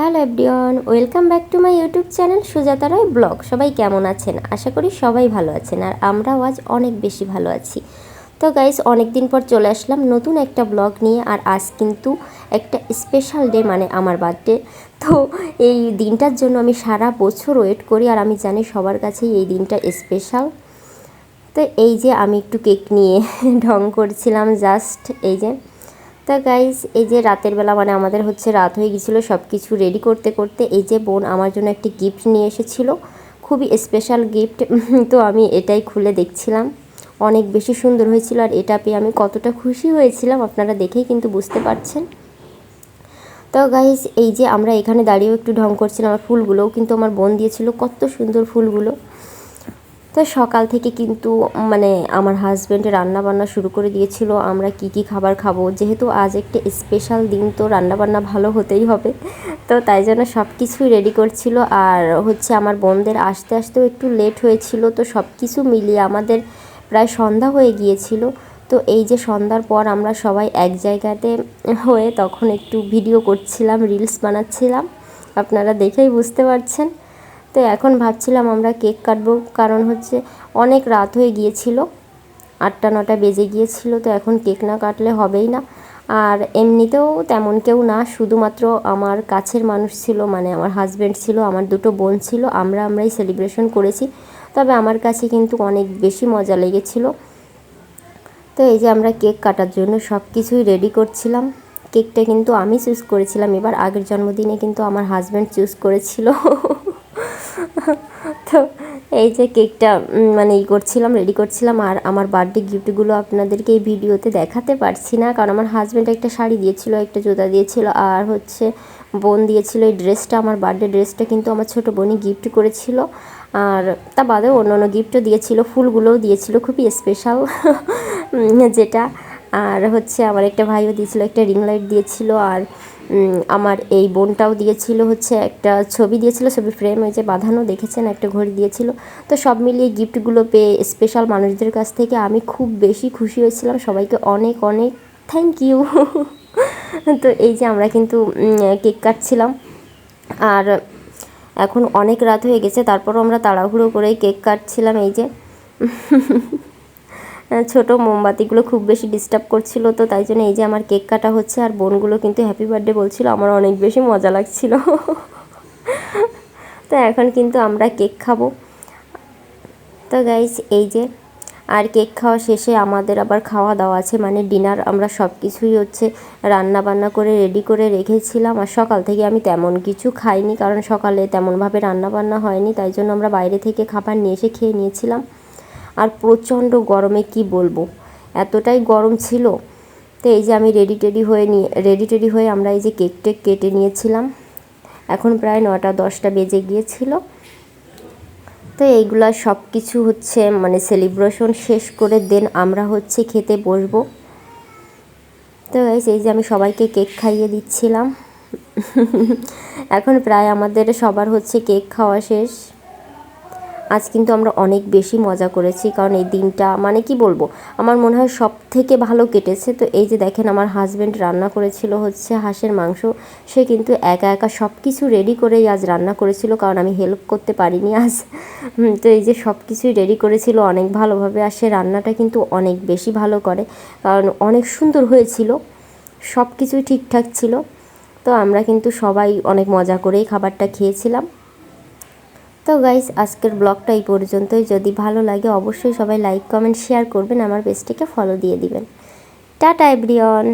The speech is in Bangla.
Hello everyone, welcome back to my YouTube channel Sujata Roy blog. সবাই কেমন আছেন? আশা করি সবাই ভালো আছেন আর আমরাও আজ অনেক বেশি ভালো আছি। তো গাইস অনেক দিন পর চলে আসলাম নতুন একটা ব্লগ নিয়ে আর আজ কিন্তু একটা স্পেশাল ডে মানে আমার বার্থডে তো এই দিনটার জন্য আমি সারা বছর ওয়েট করি আর আমি জানি সবার কাছেই এই দিনটা স্পেশাল তো এই যে আমি একটু কেক নিয়ে ঢং করছিলাম জাস্ট এই যে। তা গাইস এই যে রাতের বেলা মানে আমাদের হচ্ছে রাত হয়ে গেছিল সব কিছু রেডি করতে করতে এই যে বোন আমার জন্য একটি গিফট নিয়ে এসেছিল, খুবই স্পেশাল গিফট তো আমি এটাই খুলে দেখছিলাম। অনেক বেশি সুন্দর হয়েছিল আর এটা পেয়ে আমি কতটা খুশি হয়েছিলাম, আপনারা দেখেই কিন্তু বুঝতে পারছেন। তো গাইস এই যে আমরা এখানে দাঁড়িয়েও একটু ঢং করছিলাম আমার ফুলগুলোও কিন্তু আমার বোন দিয়েছিল, কত সুন্দর ফুলগুলো। তো সকাল থেকে কিন্তু মানে আমার হাজব্যান্ড রান্না বান্না শুরু করে দিয়েছিল, আমরা কি কি খাবার খাব? যেহেতু আজ একটা স্পেশাল দিন, তো রান্না বান্না ভালো হতেই হবে। তো তাই জন্য সব কিছুই রেডি করছিল। আর হচ্ছে আমার বোনদের আসতে আসতেও একটু লেট হয়েছিল, তো সব কিছু মিলিয়ে আমাদের প্রায় সন্ধ্যা হয়ে গিয়েছিল। তো এই যে সন্ধ্যার পর আমরা সবাই এক জায়গাতে হয়ে তখন একটু ভিডিও করছিলাম রিলস বানাচ্ছিলাম। আপনারা দেখেই বুঝতে পারছেন। তো এখন ভাবছিলাম আমরা কেক কাটবো, কারণ হচ্ছে অনেক রাত হয়ে গিয়েছিল, আটটা নটা বেজে গিয়েছিল, তো এখন কেক না কাটলে হবেই না। আর এমনিতেও তেমন কেউ না, শুধুমাত্র আমার কাছের মানুষ ছিল মানে আমার হাজব্যান্ড ছিল, আমার দুটো বোন ছিল, আমরা আমরাই সেলিব্রেশন করেছি। তবে আমার কাছে কিন্তু অনেক বেশি মজা লেগেছিল। তো এই যে আমরা কেক কাটার জন্য সব কিছুই রেডি করছিলাম। কেকটা কিন্তু আমি চুজ করেছিলাম, এবার আগের জন্মদিনে কিন্তু আমার হাজব্যান্ড চুজ করেছিল। তো এই যে কেকটা মানে ই করছিলাম রেডি করছিলাম, আর আমার বার্থডে গিফটগুলো আপনাদেরকে এই ভিডিওতে দেখাতে পারছি না, কারণ আমার হাজব্যান্ড একটা শাড়ি দিয়েছিল, একটা জুতা দিয়েছিল, আর হচ্ছে বোন দিয়েছিল এই ড্রেসটা আমার বার্থডে ড্রেসটা কিন্তু আমার ছোটো বোনই গিফট করেছিল, আর তা বাদেও অন্য অন্য গিফটও দিয়েছিল, ফুলগুলোও দিয়েছিল, খুবই স্পেশাল যেটা, আর হচ্ছে আমার একটা ভাইও দিয়েছিল, একটা রিং লাইট দিয়েছিল, আর আমার এই বোনটাও দিয়েছিল হচ্ছে একটা ছবি দিয়েছিল ছবি ফ্রেম হয়েছে বাঁধানো দেখেছেন, একটা ঘড়ি দিয়েছিল। তো সব মিলিয়ে গিফটগুলো পেয়ে স্পেশাল মানুষদের কাছ থেকে আমি খুব বেশি খুশি হয়েছিলাম, সবাইকে অনেক অনেক থ্যাংক ইউ তো এই যে আমরা কিন্তু কেক কাটছিলাম। আর এখন অনেক রাত হয়ে গেছে, তারপরও আমরা তাড়াহুড়ো করে কেক কাটছিলাম এই যে। ছোট মোমবাতিগুলো খুব বেশি ডিস্টার্ব করছিল তো তাই জন্য এই যে আমার কেক কাটা হচ্ছে আর বোনগুলো কিন্তু হ্যাপি বার্থডে বলছিল, আমার অনেক বেশি মজা লাগছিল। তো এখন কিন্তু আমরা কেক খাব। তো গাইজ এই যে, আর কেক খাওয়া শেষে আমাদের আবার খাওয়া দাওয়া আছে মানে ডিনার আমরা সব কিছুই হচ্ছে রান্না বান্না করে রেডি করে রেখেছিলাম, আর সকাল থেকে আমি তেমন কিছু খাইনি, কারণ সকালে তেমনভাবে রান্না বান্না হয়নি, তাই জন্য আমরা বাইরে থেকে খাবার নিয়ে এসে খেয়ে নিয়েছিলাম। আর প্রচণ্ড গরমে কি বলব? এতটাই গরম ছিল। তো এই যে আমি রেডি টেডি হয়ে নিয়ে রেডি টেডি হয়ে আমরা এই যে কেক টেক কেটে নিয়েছিলাম। এখন প্রায় নটা দশটা বেজে গিয়েছিল। তো এইগুলা সব কিছু হচ্ছে মানে সেলিব্রেশন শেষ করে দেন আমরা হচ্ছে খেতে বসবো। তো এই যে আমি সবাইকে কেক খাইয়ে দিচ্ছিলাম। এখন প্রায় আমাদের সবার হচ্ছে কেক খাওয়া শেষ। আজ কিন্তু আমরা অনেক বেশি মজা করেছি, কারণ এই দিনটা মানে কি বলব, আমার মনে হয় সব থেকে ভালো কেটেছে। তো এই যে দেখেন, আমার হাজব্যান্ড রান্না করেছিল হচ্ছে হাঁসের মাংস। সে কিন্তু একা একা সব কিছু রেডি করেই আজ রান্না করেছিল, কারণ আমি হেল্প করতে পারিনি আজ। তো এই যে সব কিছুই রেডি করেছিল অনেক ভালোভাবে, আর সে রান্নাটা কিন্তু অনেক বেশি ভালো করে, কারণ অনেক সুন্দর হয়েছিল সব কিছুই ঠিকঠাক ছিল। তো আমরা কিন্তু সবাই অনেক মজা করেই খাবারটা খেয়েছিলাম। তো গাইস আজকের ব্লগটা এই পর্যন্তই। যদি ভালো লাগে, অবশ্যই সবাই লাইক কমেন্ট শেয়ার করবেন। আমার পেজটিকে ফলো দিয়ে দিবেন। Tata everyone